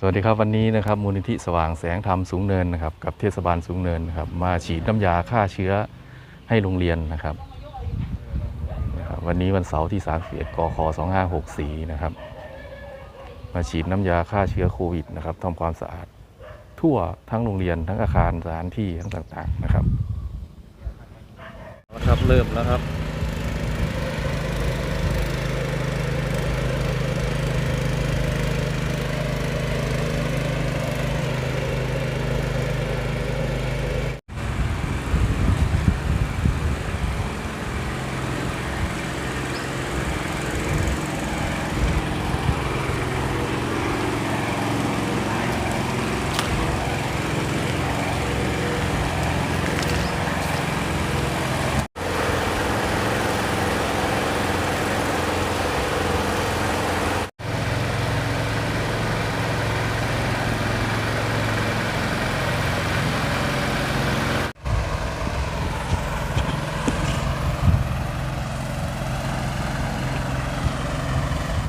สวัสดีครับวันนี้นะครับมูลนิธิสว่างแสงธรรมสูงเนินนะครับกับเทศบาลสูงเนินนะครับมาฉีดน้ำยาฆ่าเชื้อให้โรงเรียนนะครับนะครับ วันนี้วันเสาร์ที่31กค2564นะครับมาฉีดน้ำยาฆ่าเชื้อโควิดนะครับทำความสะอาดทั่วทั้งโรงเรียนทั้งอาคารสถานที่ทั้งต่างๆนะครับครับเริ่มแล้วครับ